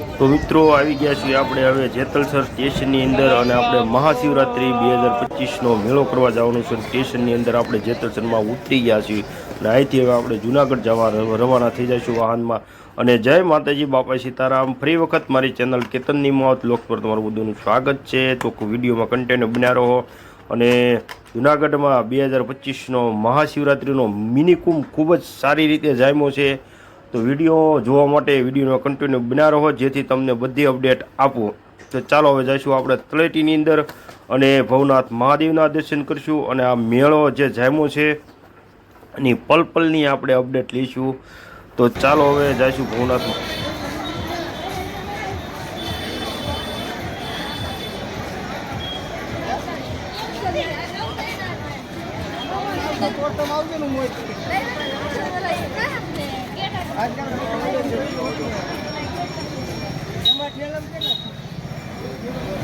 તો મિત્રો, આવી ગયા છીએ આપણે હવે જેતલસર સ્ટેશનની અંદર અને આપણે મહાશિવરાત્રિ બે હજાર પચીસનો મેળો કરવા જવાનું છે. સ્ટેશનની અંદર આપણે જેતલસરમાં ઉતરી ગયા છીએ અને અહીંથી હવે આપણે જુનાગઢ જવા રવાના થઈ જઈશું વાહનમાં. અને જય માતાજી બાપા સીતારામ. ફરી વખત મારી ચેનલ કેતનની મોત લોક પર તમારું બધુંનું સ્વાગત છે. તો વિડીયોમાં કન્ટેન્ટ બન્યા રહો. અને જુનાગઢમાં બે હજાર પચીસનો મહાશિવરાત્રિનો મિનિકુંભ ખૂબ જ સારી રીતે જામ્યો છે. તો વીડિયો જોવા માટે વિડીયોનો કન્ટિન્યુ બના રહો, જેથી તમને બધી અપડેટ આપું. તો ચાલો હવે જઈશું આપણે તળેટીની અંદર અને ભવનાથ મહાદેવના દર્શન કરીશું અને આ મેળો જે જામ્યો છે, એની પલ પલની આપણે અપડેટ લઈશું. તો ચાલો હવે જઈશું ભવનાથ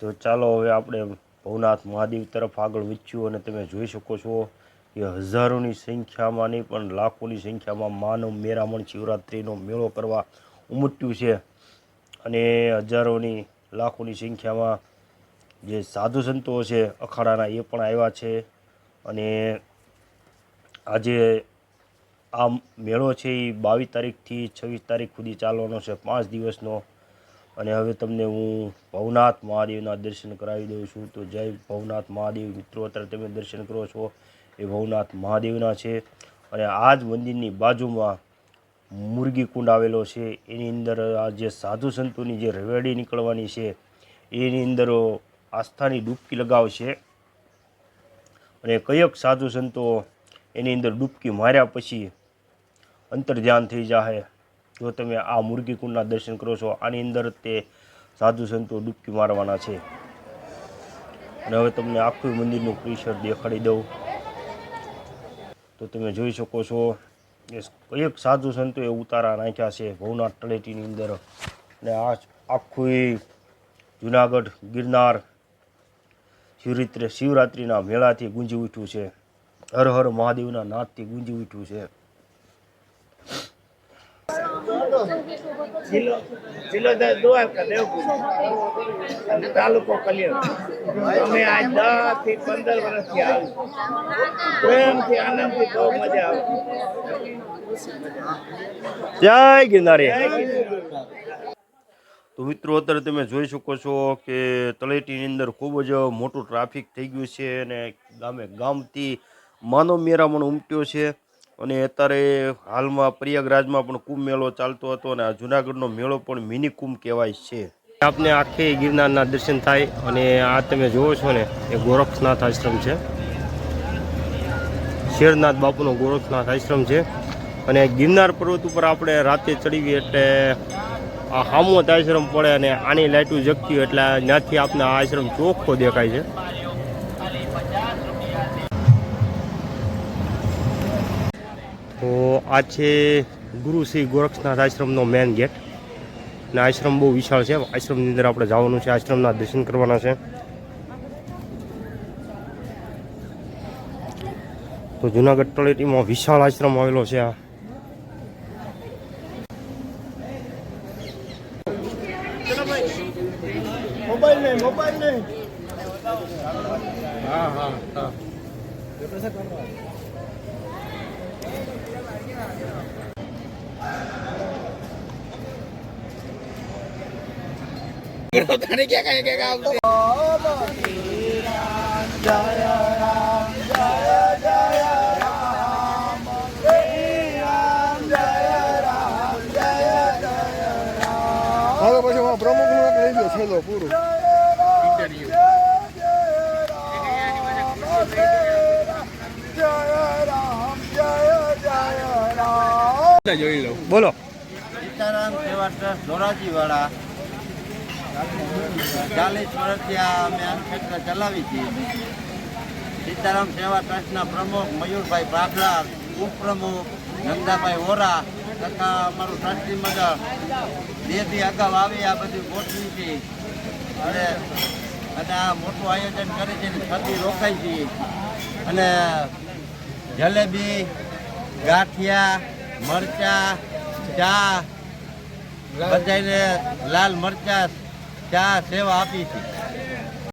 તો ચાલો હવે આપણે ભવનાથ મહાદેવ તરફ આગળ વીચ્યું અને તમે જોઈ શકો છો કે હજારોની સંખ્યામાં નહીં પણ લાખોની સંખ્યામાં માનવ મેરામણ શિવરાત્રિનો મેળો કરવા ઉમટ્યું છે. અને હજારોની, લાખોની સંખ્યામાં જે સાધુ સંતો છે, અખાડાના એ પણ આવ્યા છે. અને આજે આ મેળો છે એ બાવીસ તારીખથી છવ્વીસ તારીખ સુધી ચાલવાનો છે, પાંચ દિવસનો. અને હવે તમને હું ભવનાથ મહાદેવના દર્શન કરાવી દઉં છું. તો જય ભવનાથ મહાદેવ. મિત્રો, અત્યારે તમે દર્શન કરો છો એ ભવનાથ મહાદેવના છે. અને આ જ મંદિરની બાજુમાં મુરગી કુંડ આવેલો છે. એની અંદર આ જે સાધુ સંતોની જે રવેડી નીકળવાની છે, એની અંદર આસ્થાની ડૂબકી લગાવશે અને કયક સાધુ સંતો એની અંદર ડૂબકી માર્યા પછી અંતર ધ્યાન થઈ જાય જો તમે આ મુરગીકુંડના દર્શન કરો છો, આની અંદર તે સાધુ સંતો ડૂબકી મારવાના છે. અને હવે તમને આખું મંદિરનું પરિસર દેખાડી દઉં. તો તમે જોઈ શકો છો, એ એક સાધુ સંતોએ ઉતારા નાખ્યા છે ભવનાથ તળેટીની અંદર. અને આ આખું જુનાગઢ ગિરનાર શિવરાત્રિ શિવરાત્રિના મેળાથી ગુંજી ઉઠ્યું છે. હર હર મહાદેવના નાદથી ગુંજી ઉઠ્યું છે. જિલ્લો જિલ્લો દ- દ્વારકા દેવપુર અને તાલુકો કલ્યાણ. અમે આજ દસથી પંદર વર્ષથી આવું પ્રેમથી આનંદથી બહુ મજા આવે. જય ગિરનારી. તો મિત્રો અત્યારે તમે જોઈ શકો છો કે તળેટીની અંદર ખૂબ જ મોટું ટ્રાફિક થઈ ગયું છે અને ગામે ગામથી માનવ મેરામણ ઉમટ્યો છે. અને અત્યારે હાલમાં પ્રયાગરાજમાં પણ કુંભ મેળો ચાલતો હતો અને આ જુનાગઢનો મેળો પણ મિની કુંભ કહેવાય છે. આપને આખે ગિરનારના દર્શન થાય અને આ તમે જોવો છો ને, એ ગોરખનાથ આશ્રમ છે. શેરનાથ બાપુનો ગોરખનાથ આશ્રમ છે. અને ગિરનાર પર્વત ઉપર આપણે રાતે ચડીએ એટલે આ હામોત આશ્રમ પડે અને આની લાઇટું જગતી એટલે ત્યાંથી આપને આ આશ્રમ ચોખ્ખો દેખાય છે. તો આ છે ગુરુ શ્રી ગોરક્ષનાથ આશ્રમનો મેન ગેટ અને આશ્રમ બહુ વિશાળ છે. આશ્રમની અંદર આપણે જવાનું છે. આશ્રમના દર્શન કરવાના છે. તો જુનાગઢ તળેટીમાં વિશાળ આશ્રમ આવેલો છે આ. મોબાઈલ નહીં મોબાઈલ નહીં હાલો પછી હું પ્રમુખનું લઈ ગયો છેલ્લો પૂરું. બોલો. સીતારામ સેવા ટ્રસ્ટ ધોરાજીવાળા. ચાલીસ વર્ષથી આ અમે આ ક્ષેત્ર ચલાવી છીએ. સીતારામ સેવા ટ્રસ્ટના પ્રમુખ મયુરભાઈ પાખલા ઉપપ્રમુખ નંદાભાઈ વોરા તથા અમારું ટ્રસ્ટી મંડળ. બે દી અગાઉ આવી આ બધું ગોઠવી છે. અને અને આ મોટું આયોજન કરે છે ને છતી રોકાઈ છીએ અને જલેબી ગાંઠિયા મરચા ચા બધાને લાલ મરચા ચા સેવા આપી છે.